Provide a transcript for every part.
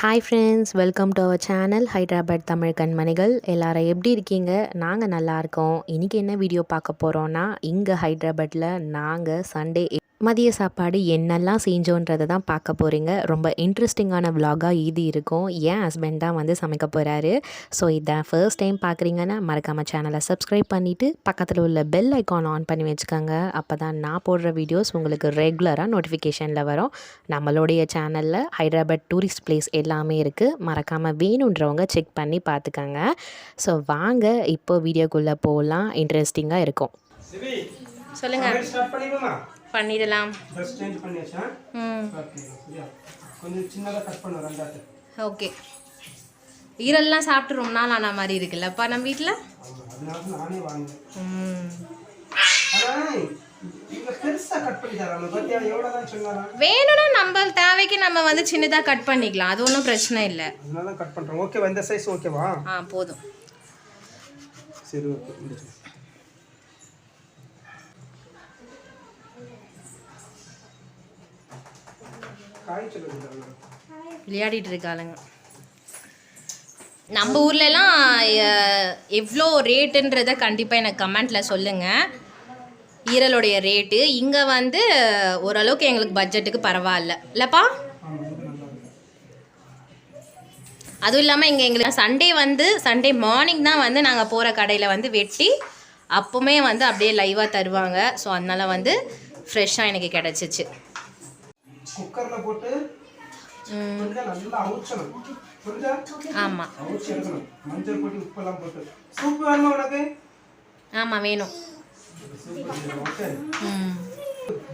Hi friends welcome to our channel Hyderabad Tamil கண்மணிகள் எல்லாரும் எப்படி இருக்கீங்க? நாங்கள் நல்லா இருக்கோம். இன்றைக்கி என்ன வீடியோ பார்க்க போகிறோன்னா இங்கே ஹைதராபாத்தில் நாங்கள் சண்டே மதிய சாப்பாடு என்னெல்லாம் செஞ்சோன்றதை தான் பார்க்க போகிறீங்க ரொம்ப இன்ட்ரெஸ்டிங்கான vlog-ஆ இது இருக்கும். என் ஹஸ்பண்ட் தான் வந்து சமைக்க போகிறாரு ஸோ இதான் ஃபர்ஸ்ட் டைம் பார்க்குறீங்கன்னா மறக்காமல் சேனலை சப்ஸ்கிரைப் பண்ணிவிட்டு பக்கத்தில் உள்ள பெல் ஐக்கான் ஆன் பண்ணி வச்சுக்கோங்க. அப்போ தான் நான் போடுற வீடியோஸ் உங்களுக்கு ரெகுலராக நோட்டிஃபிகேஷனில் வரும். நம்மளுடைய சேனலில் ஹைதராபாத் டூரிஸ்ட் பிளேஸ் எல்லாமே இருக்குது மறக்காமல் வேணுன்றவங்க செக் பண்ணி பார்த்துக்கோங்க. ஸோ வாங்க இப்போ வீடியோக்குள்ளே போகலாம் இன்ட்ரெஸ்டிங்காக இருக்கும். சிவி பண்ணிடலாம். ட்ரெஸ் சேஞ்ச் பண்ணியாச்சா? ம். ஓகே கொஞ்சம் சின்னதாக கட் பண்ண ரெண்டாட்டு ஓகே. ஈரல்லாம் சாப்பிட்டு ரொம்ப நாள் ஆன மாதிரி இருக்குல்லப்பா நம்ம வீட்டில் அதனால நானே வாங்கினேன். ம். வேணும்னா நம்ம தேவைக்கு நம்ம வந்து சின்னதாக கட் பண்ணிக்கலாம் அது ஒன்றும் பிரச்சனை இல்லை. அதனால தான் கட் பண்ணுறோம் ஓகேவா இந்த சைஸ் ஓகேவா ஆ போதும். சரி ஓகே விளையாடிட்டு இருக்காளுங்க நம்ம ஊர்லலாம் எவ்வளோ ரேட்டுன்றத கண்டிப்பாக எனக்கு கமெண்ட்டில் சொல்லுங்கள் ஈரலுடைய ரேட்டு. இங்கே வந்து ஓரளவுக்கு எங்களுக்கு பட்ஜெட்டுக்கு பரவாயில்ல. இல்லைப்பா? அதுவும் இல்லாமல் இங்கே எங்களுக்கு சண்டே வந்து சண்டே மார்னிங் தான் வந்து நாங்கள் போகிற கடையில் வந்து வெட்டி அப்போவுமே வந்து அப்படியே லைவாக தருவாங்க. ஸோ அதனால் வந்து ஃப்ரெஷ்ஷாக எனக்கு கிடச்சிச்சு. குக்கரில் போட்டு கொஞ்சம் நல்லா அவுச்சணும். புரிஞ்சா? ஆமாம் அவுச்சு எடுக்கணும். மஞ்சள் பொடி உப்பெல்லாம் போட்டு. சூப் வேணுமா உனக்கு? ஆமாம் வேணும். சூப் ஓகே ம்.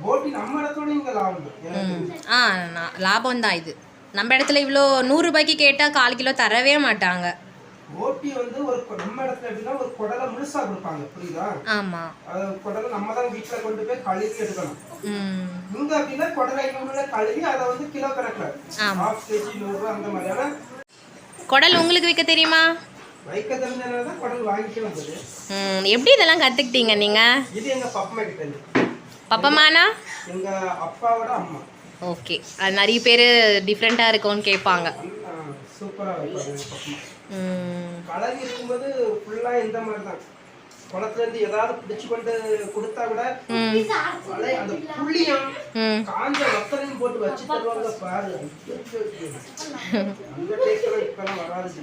போட்டி நம்ம இடத்தோட இங்க லாபம் தான். எனக்கு ம். ஆ நான் லாபம் தான் இது. நம்ம இடத்துல இவ்வளோ நூறுரூபாய்க்கு கேட்டால் கால் கிலோ தரவே மாட்டாங்க. போட்டி வந்து ஒரு நம்ம இடத்துல எப்படின்னா ஒரு குடலை முழுசா கொடுப்பாங்க. புரியுதா? ஆமாம் அது குடலை நம்ம தான் வீட்டுல கொண்டு போய் கழுவி எடுக்கணும். இங்க அப்படின்னா குடலை இவங்கள கழுவி அதை வந்து கிலோ கணக்குல. ஆமா. ஹாஃப் கேஜி நூறு அந்த மாதிரி. ஆனா குடல் உங்களுக்கு விற்க தெரியுமா? வைக்க தெரிஞ்சனால தான் குடல் வாங்கிட்டு வந்தது. எப்படி இதெல்லாம் கற்றுக்கிட்டீங்க நீங்கள் இது எங்க பப்பமா கிட்ட பப்பமானா? எங்க அப்பாவோட அம்மா. ஓகே. அது நிறைய பேர் டிஃப்ரெண்ட்டாக இருக்கும்னு கேட்பாங்க ஆ, சூப்பரா கலவி இருக்கும்போது ஃபுல்லா இந்த மாதிரி தான் குளத்துல இருந்து ஏதாவது பிடிச்சு கொண்டு கொடுத்தா கூட வலை- அந்த புள்ளியும் காஞ்ச வத்தலையும் போட்டு வச்சு தருவாங்க பாரு. அந்த வராது.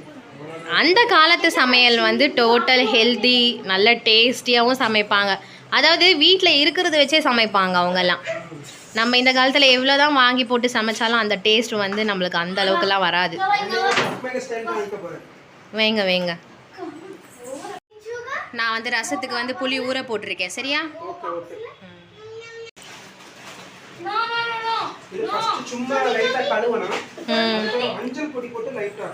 அந்த காலத்து சமையல் வந்து டோட்டல் ஹெல்தி நல்ல டேஸ்டியாகவும் சமைப்பாங்க. அதாவது வீட்டில் இருக்கிறத வச்சே சமைப்பாங்க அவங்கெல்லாம். நம்ம இந்த காலத்தில் எவ்வளோ தான் வாங்கி போட்டு சமைச்சாலும் அந்த டேஸ்ட் வந்து நம்மளுக்கு அந்த அளவுக்குலாம் வராது. வைங்க வைங்க. நான் வந்து ரசத்துக்கு வந்து புளி ஊற போட்டிருக்கேன். சரியா? ஓகே. ஓகே இது ஃபர்ஸ்ட் சும்மா லைட்டா கழுவணும் அதுக்கப்புறம் மஞ்சள் பொடி போட்டு லைட்டா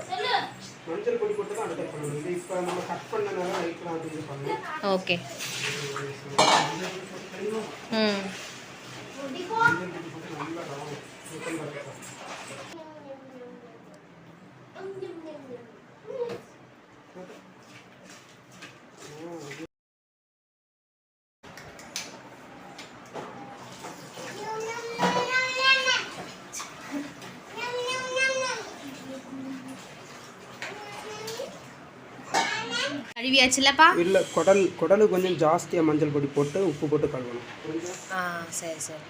மஞ்சள் பொடி போட்டு தான் அடுத்த பண்ணணும் இது இப்போ நம்ம கட் பண்ணனால லைட்டா அது இது பண்ணணும் ஓகே ம் மஞ்சள் பொடி போட்டு நல்லா ரவம் சுத்தம் பார்த்துக்கலாம் கழுவியாச்சுல்லப்பா இல்லை குடல் குடலு கொஞ்சம் ஜாஸ்தியாக மஞ்சள் பொடி போட்டு உப்பு போட்டு கழுவணும். ஆ சரி சரி.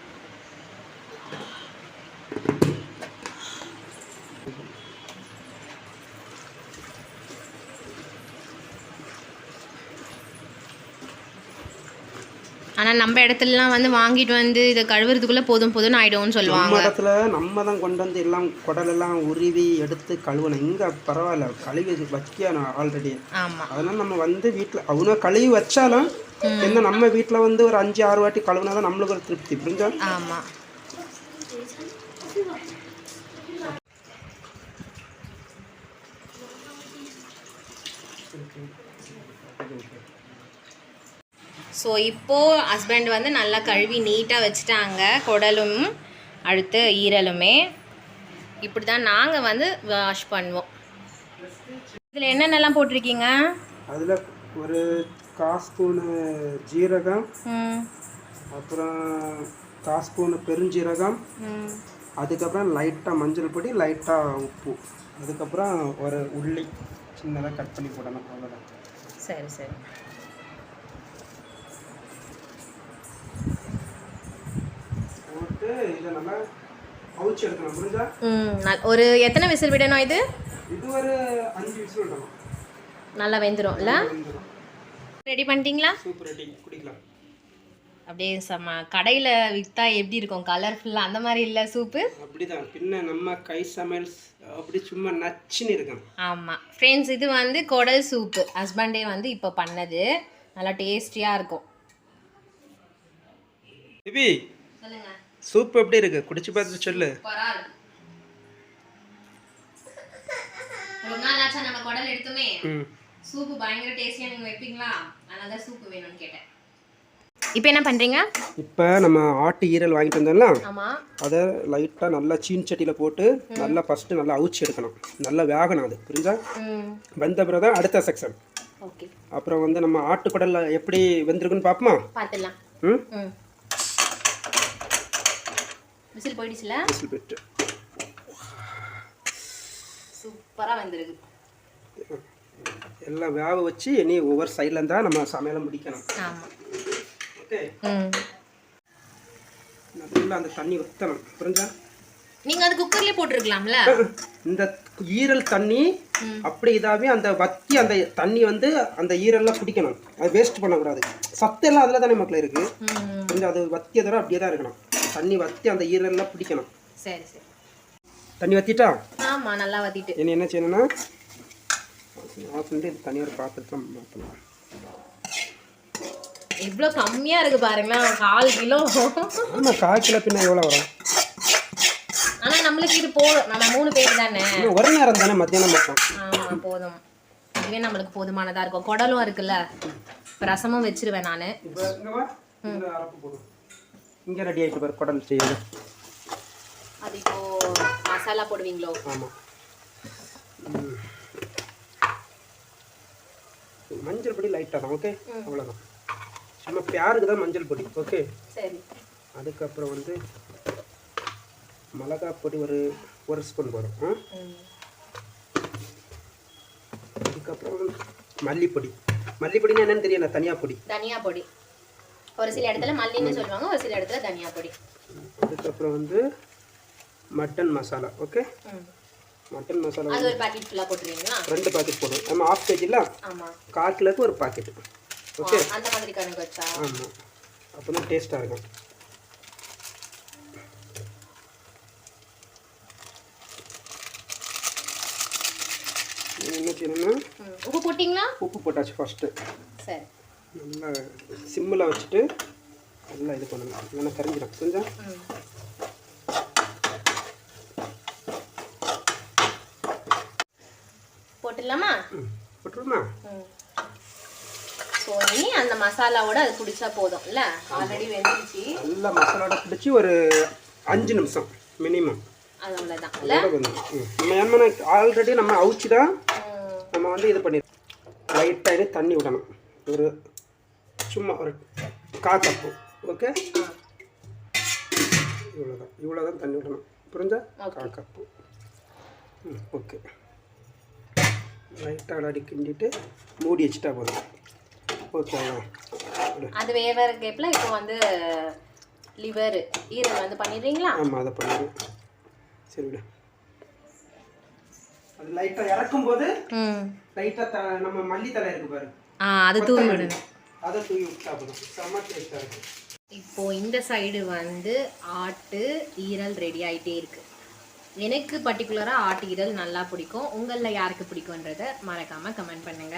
ஆனால் நம்ம இடத்துலலாம் வந்து வாங்கிட்டு வந்து இதை கழுவுறதுக்குள்ளே போதும் போதும்னு ஆயிடும்னு சொல்லுவாங்க. நம்ம இடத்துல நம்ம தான் கொண்டு வந்து எல்லாம் குடலெல்லாம் உருவி எடுத்து கழுவணும். இங்கே பரவாயில்ல கழுவி வைக்கணும் ஆல்ரெடி ஆமாம் அதனால நம்ம வந்து வீட்டில் அவனும் கழுவி வச்சாலும் என்ன நம்ம வீட்டில் வந்து ஒரு அஞ்சு ஆறு வாட்டி கழுவுனா தான் நம்மளுக்கு ஒரு திருப்தி புரிஞ்சா? ஆமாம் ஸோ இப்போது ஹஸ்பண்ட் வந்து நல்லா கழுவி நீட்டாக வச்சுட்டாங்க. குடலும் அடுத்து ஈரலுமே. இப்படி தான் நாங்கள் வந்து வாஷ் பண்ணுவோம். இதில் என்னென்னலாம் போட்டிருக்கீங்க? அதில் ஒரு கால் ஸ்பூனு ஜீரகம். அப்புறம் கால் ஸ்பூனு பெருஞ்சீரகம். அதுக்கப்புறம் லைட்டாக மஞ்சள் பொடி லைட்டாக உப்பு. அதுக்கப்புறம் ஒரு உள்ளி. சின்னதாக கட் பண்ணி போடணும் அவ்வளோதான் சரி சரி போட்டு இதை நல்லா அவிச்சு எடுக்கணும் புரிஞ்சா ம் ஒரு எத்தனை விசில் விடணும் இது? இது ஒரு அஞ்சு விசில் விடணும். நல்லா வெந்துடும் இல்லை? ரெடி பண்ணிட்டீங்களா? சூப்பர் ரெடி குடிக்கலாம். அப்படியே செம்ம கடையில் விற்றா எப்படி இருக்கும்? கலர்ஃபுல்லாக அந்த மாதிரி இல்லை சூப்பு? அப்படிதான். பின்ன நம்ம கை சமையல் அப்படி சும்மா நச்சுன்னு இருக்கும் ஆமாம் ஃப்ரெண்ட்ஸ் இது வந்து குடல் சூப்பு. ஹஸ்பண்டே வந்து இப்போ பண்ணது. நல்லா டேஸ்டியாக இருக்கும். பிபி சொல்லுங்க. சூப் எப்படி இருக்கு? குடிச்சு பார்த்துட்டு சொல்லு. ரொம்ப நாள் ஆச்சா நம்ம குடல் எடுத்துமே. ம். சூப்பு பயங்கர டேஸ்டியாக நீங்கள் வைப்பீங்களா? அதனால தான் சூப்பு வேணும்னு கேட்டேன். இப்போ என்ன பண்ணுறீங்க இப்போ நம்ம ஆட்டு ஈரல் வாங்கிட்டு வந்தோம்ல. அதை லைட்டாக நல்லா சீன் சட்டியில் போட்டு நல்லா ஃபஸ்ட்டு நல்லா அவிச்சு எடுக்கணும். நல்லா வேகணும் அது. புரிஞ்சா வெந்த பிறகு தான் அடுத்த செக்ஷன் ஓகே. அப்புறம் வந்து நம்ம ஆட்டுக்குடல்ல எப்படி வெந்திருக்குன்னு பார்ப்போமா? பார்த்துடலாம். ம்? ம். விசில் போயிடுச்சுல? விசில் பெற்று சூப்பராக வந்திருக்கு. எல்லாம் வேக வச்சு இனி ஒவ்வொரு சைடில் இருந்தால் நம்ம சமையலை முடிக்கணும். ஆமாம் ஓகே? நல்லா அந்த தண்ணி வத்தணும் புரிஞ்சா? நீங்கள் அது குக்கர்லேயே போட்டிருக்கலாம்ல? இந்த ஈரல் தண்ணி அப்படி இதாகவே அந்த வத்தி அந்த தண்ணி வந்து அந்த ஈரல்லாம் குடிக்கணும். அது வேஸ்ட் பண்ணக்கூடாது. சத்து எல்லாம் அதில் தானே மக்கள் இருக்குது கொஞ்சம் அது வத்திய தவிர அப்படியே தான் இருக்கணும். தண்ணி வத்தி அந்த ஈரல்லாம் பிடிக்கணும். சரி சரி. தண்ணி வத்திட்டா? ஆமாம் நல்லா வத்திட்டு. இனி என்ன செய்யணும்னா ஆஃப் பண்ணிட்டு இது தனியாக ஒரு பாத்திரத்தில் மாற்றணும் இவ்வளோ கம்மியாக இருக்கு பாருங்களேன் கால் கிலோ. ஆமாம் கால் கிலோ பின்ன எவ்வளோ வரும்? ஆனால் நம்மளுக்கு இது போதும் நம்ம மூணு பேர் தானே. ஒரு நேரம் தானே மத்தியானம் மட்டும். போதும். இதுவே நம்மளுக்கு போதுமானதாக இருக்கும். குடலும் இருக்குல்ல. இப்போ ரசமும் வச்சிருவேன் நான். இப்போ இங்கே ரெடி ஆகிட்டு பாரு குடல் செய்யுது அது இப்போ மசாலா போடுவீங்களோ? ஆமாம் மஞ்சள் பொடி லைட்டாக தான் ஓகே அவ்வளோதான் சும்மா பேருக்கு தான் மஞ்சள் பொடி ஓகே சரி. அதுக்கப்புறம் வந்து மிளகாய் பொடி ஒரு ஒரு ஸ்பூன் போடும் ஆ? ம். அதுக்கப்புறம் மல்லிப்பொடி. மல்லிப்பொடினா என்னன்னு தெரியல தனியாக பொடி. தனியா பொடி. ஒரு சில இடத்துல மல்லின்னு சொல்லுவாங்க ஒரு சில இடத்துல தனியா பொடி. அதுக்கப்புறம் வந்து mutton masala okay? Mutton masala அது ஒரு பாக்கெட் ஃபுல்லாக போட்டுருவீங்களா? ரெண்டு பாக்கெட் போடும் நம்ம ஆஃப் கேஜில ஆமாம் கால் கிலோக்கு ஒரு பாக்கெட் ஓகே? அந்த மாதிரி கணக்கு வச்சா? ஆமாம் அப்போ தான் டேஸ்ட்டாக இருக்கும். என்ன? செய்யணும்னா உப்பு போட்டிங்களா? உப்பு போட்டாச்சு ஃபஸ்ட்டு சரி. நல்லா சிம்மில் வச்சுட்டு நல்லா இது பண்ணணும். இல்லைன்னா கரைஞ்சிடும் கொஞ்சம் போட்டுடலாமா? போட்டுருமா? ஸோ இனி அந்த மசாலாவோட அது பிடிச்சா போதும் இல்லை? ஆல்ரெடி வெந்துருச்சு. நல்லா மசாலாவோட பிடிச்சி ஒரு அஞ்சு நிமிஷம் மினிமம் அது அவ்வளோதான் இல்லை. நம்ம ஆல்ரெடி நம்ம அவிச்சு தான் நம்ம வந்து இது பண்ணி லைட்டாக தண்ணி விடணும். ஒரு சும்மா ஒரு கா கப்பு ஓகே இவ்வளோதான் இவ்வளோதான் தண்ணி விடணும் புரிஞ்சா? கா கப்பு ம் ஓகே லைட்டாக விளையாடி கிண்டிட்டு மூடி வச்சுட்டா போதும். ஓகே அது வேற கேப்பில் இப்போ வந்து லிவர் ஈரல் வந்து பண்ணிடுறீங்களா? ஆமாம் அதை பண்ணிடு. சரி விடு. அது லைட்டாக இறக்கும் போது லைட்டாக நம்ம மல்லித்தலை இருக்கு பாரு. ஆ அது தூவி விடணும் அதை தூவி விட்டா போதும். செம்ம டேஸ்ட்டாக இருக்கும். இப்போ இந்த சைடு வந்து ஆட்டு ஈரல் ரெடி ஆயிட்டே இருக்கு. எனக்கு பர்டிகுலராக ஆட்டு ஈரல் நல்லா பிடிக்கும். உங்களில் யாருக்கு பிடிக்குன்றத மறக்காம கமெண்ட் பண்ணுங்க.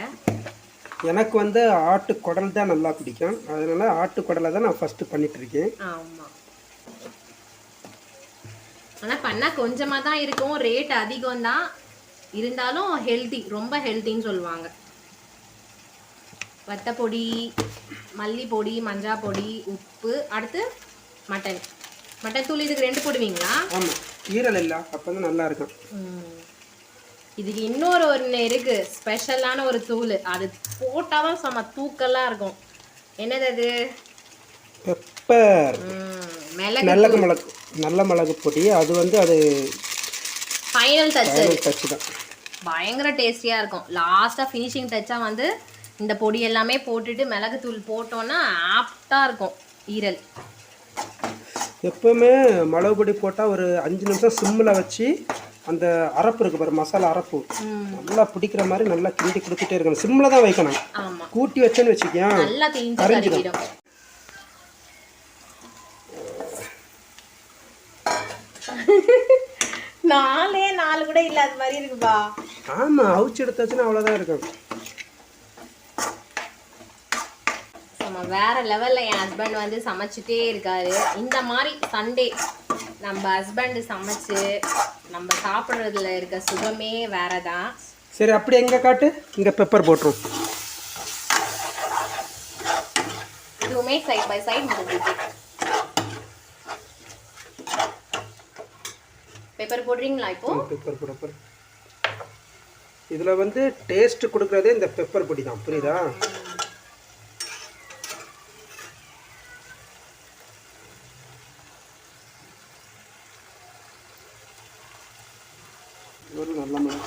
எனக்கு வந்து ஆட்டு குடல் தான் நல்லா பிடிக்கும். அதனால ஆட்டு குடலை தான் நான் ஃபஸ்ட்டு பண்ணிட்டு இருக்கேன். ஆமாம் ஆனால் பண்ணால் கொஞ்சமாக தான் இருக்கும். ரேட் அதிகம் தான் இருந்தாலும் ஹெல்தி ரொம்ப ஹெல்த்தின்னு சொல்லுவாங்க. வத்தப்பொடி மல்லிப்பொடி மஞ்சா பொடி உப்பு அடுத்து மட்டன். மட்டன் தூள் இதுக்கு ரெண்டு போடுவீங்களா? ஆமாம் ஈரல் இல்லை. அப்போ தான் நல்லா இருக்கும். இதுக்கு இன்னொரு ஒன்று இருக்கு. ஸ்பெஷலான ஒரு தூள். அது போட்டால் தான் செம்ம தூக்கலாக இருக்கும். என்னது அது? பெப்பர். மிளகு மிளகு மிளகு. நல்ல மிளகு பொடி. அது வந்து அது ஃபைனல் டச் டச்சு தான். பயங்கர டேஸ்டியாக இருக்கும். லாஸ்ட்டாக ஃபினிஷிங் டச்சாக வந்து இந்த பொடி எல்லாமே போட்டுட்டு மிளகுத்தூள் போட்டோன்னா ஆப்டாக இருக்கும் ஈரல். எப்பவுமே மிளகு பொடி போட்டால் ஒரு அஞ்சு நிமிஷம் சிம்மில் வச்சு அந்த அரப்பு இருக்கு பாரு மசாலா அரப்பு. நல்லா பிடிக்கிற மாதிரி நல்லா கிண்டி கொடுத்துட்டே இருக்கணும். சிம்மில் தான் வைக்கணும். கூட்டி வச்சேன்னு வச்சுக்கேன் கரைஞ்சிடும். நாலே நாலு கூட இல்லாத மாதிரி இருக்குப்பா. ஆமாம் அவிச்சு எடுத்தாச்சுன்னா அவ்வளோதான் இருக்கும். நம்ம வேற லெவல்ல என் ஹஸ்பண்ட் வந்து சமைச்சிட்டே இருக்காரு. இந்த மாதிரி சண்டே நம்ம ஹஸ்பண்ட் சமைச்சு நம்ம சாப்பிட்றதுல இருக்க சுகமே வேற தான் சரி அப்படி எங்கே காட்டு? இங்கே பெப்பர் போட்டுரும். இதுவுமே சைட் பை சைட் முடிஞ்சிச்சு பெப்பர் போடுறீங்களா இப்போ? பெப்பர் பெப்பர் இதில் வந்து டேஸ்ட் கொடுக்குறதே இந்த பெப்பர் பொடி தான் புரியுதா? ஒரு நல்ல மனம்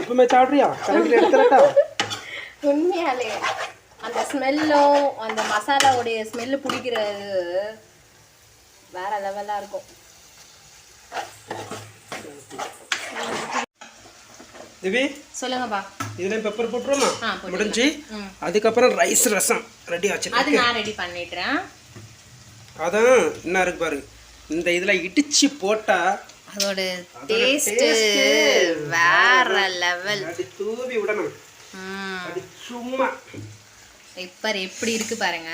இப்பவுமே சாப்பிட்றியா? எடுத்துறட்டா உண்மையாலே அந்த ஸ்மெல்லும் அந்த மசாலாவுடைய ஸ்மெல்லு பிடிக்கிறது வேற லெவலாக இருக்கும். திவி? சொல்லுங்கப்பா. இதுலேயும் பெப்பர் போட்டுருமா. முடிஞ்சு. அதுக்கப்புறம் ரைஸ் ரசம் ரெடி ஆச்சு அது நான் ரெடி பண்ணிடுறேன் அதான் என்ன இருக்கு பாரு. இந்த இதில் இடிச்சு போட்டா அதோட டேஸ்ட் வேற லெவல் அப்படி தூவி விடணும். அது சும்மா. பெப்பர் எப்படி இருக்கு பாருங்க.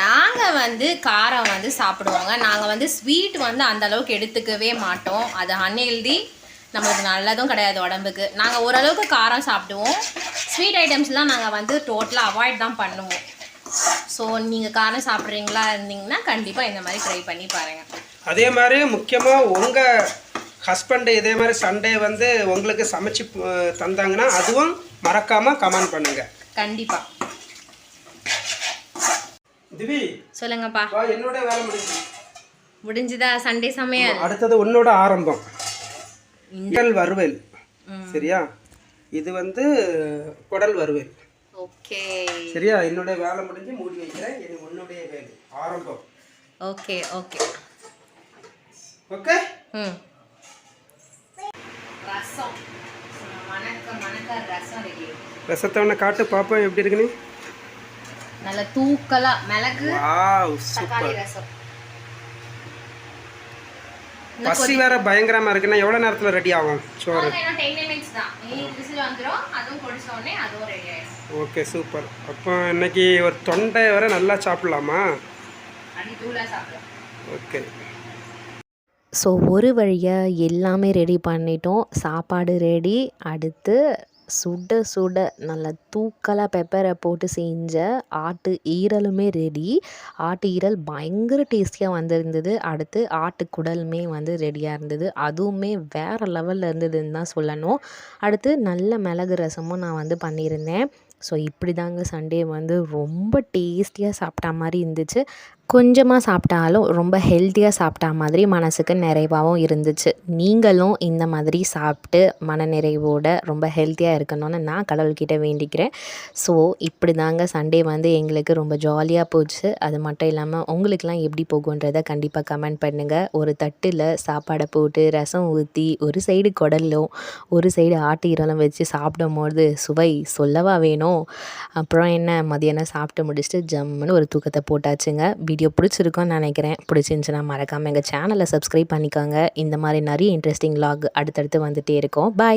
நாங்கள் வந்து காரம் வந்து சாப்பிடுவோங்க. நாங்கள் வந்து ஸ்வீட் வந்து அந்த அளவுக்கு எடுத்துக்கவே மாட்டோம். அது அன்ஹெல்தி நம்மளுக்கு நல்லதும் கிடையாது உடம்புக்கு. நாங்கள் ஓரளவுக்கு காரம் சாப்பிடுவோம். ஸ்வீட் ஐட்டம்ஸ்லாம் நாங்கள் வந்து டோட்டலாக அவாய்ட் தான் பண்ணுவோம். ஸோ நீங்கள் காரம் சாப்பிட்றீங்களா இருந்தீங்கன்னா கண்டிப்பாக இந்த மாதிரி ட்ரை பண்ணி பாருங்கள் அதே மாதிரி முக்கியமாக உங்கள் ஹஸ்பண்டு இதே மாதிரி சண்டே வந்து உங்களுக்கு சமைச்சு தந்தாங்கன்னா அதுவும் மறக்காமல் கமெண்ட் பண்ணுங்க. கண்டிப்பாக திவி சொல்லுங்கப்பா. என்னோட வேலை முடிஞ்சு முடிஞ்சுதா சண்டே சமையல்? அடுத்தது உன்னோட ஆரம்பம். குடல் வறுவல். சரியா? இது வந்து குடல் வறுவல். ஓகே. சரியா? என்னோட வேலை முடிஞ்சு மூடி வைக்கிறேன். இது உன்னுடைய வேலை. ஆரம்பம். Okay okay. ஓகே? ம். ரசம். மணக்க மணக்க ரசம் ரெடி. ரசத்தை ஒன்று காட்டு பார்ப்போம் எப்படி இருக்குன்னு நல்ல தூக்கலா. மிளகு வாவ் தக்காளி சூப்பர். ரசம். பசி வேற பயங்கரமா இருக்குன்னா எவ்வளோ நேரத்தில் ரெடி ஆகும்? சோறு. ஓகே சூப்பர் அப்போ இன்னைக்கு ஒரு தொண்டை வர நல்லா சாப்பிடலாமா? ஓகே ஸோ ஒரு வழியாக எல்லாமே ரெடி பண்ணிட்டோம். சாப்பாடு ரெடி அடுத்து சுட சுட நல்லா தூக்கலாக பெப்பரை போட்டு செஞ்ச ஆட்டு ஈரலுமே ரெடி ஆட்டு ஈரல் பயங்கர டேஸ்டியாக வந்திருந்தது. அடுத்து ஆட்டு குடலுமே வந்து ரெடியாக இருந்தது. அதுவுமே வேறு லெவலில் இருந்ததுன்னு தான் சொல்லணும். அடுத்து நல்ல மிளகு ரசமும் நான் வந்து பண்ணியிருந்தேன். ஸோ இப்படி தாங்க சண்டே வந்து ரொம்ப டேஸ்டியாக சாப்பிட்டா மாதிரி இருந்துச்சு. கொஞ்சமாக சாப்பிட்டாலும் ரொம்ப ஹெல்த்தியாக சாப்பிட்டா மாதிரி மனசுக்கு நிறைவாகவும் இருந்துச்சு. நீங்களும் இந்த மாதிரி சாப்பிட்டு மனநிறைவோடு ரொம்ப ஹெல்த்தியாக இருக்கணும்னு நான் கடவுள்கிட்ட வேண்டிக்கிறேன். ஸோ இப்படி தாங்க சண்டே வந்து எங்களுக்கு ரொம்ப ஜாலியாக போச்சு. அது மட்டும் இல்லாமல் உங்களுக்கெலாம் எப்படி போகுன்றதை கண்டிப்பாக கமெண்ட் பண்ணுங்கள் ஒரு தட்டில் சாப்பாடை போட்டு ரசம் ஊற்றி ஒரு சைடு குடலும் ஒரு சைடு ஆட்டு ஈரலும் வச்சு சாப்பிடும்போது சுவை சொல்லவா வேணும்? அப்புறம் என்ன? மதியானம் சாப்பிட்டு முடிச்சுட்டு ஜம்முன்னு ஒரு தூக்கத்தை போட்டாச்சுங்க. வீடியோ பிடிச்சிருக்கும்னு நினைக்கிறேன். பிடிச்சிருந்துச்சுன்னா மறக்காமல் எங்கள் சேனலை சப்ஸ்கிரைப் பண்ணிக்கோங்க. இந்த மாதிரி நிறைய இன்ட்ரெஸ்டிங் லாக் அடுத்தடுத்து வந்துகிட்டே இருக்கும். பாய்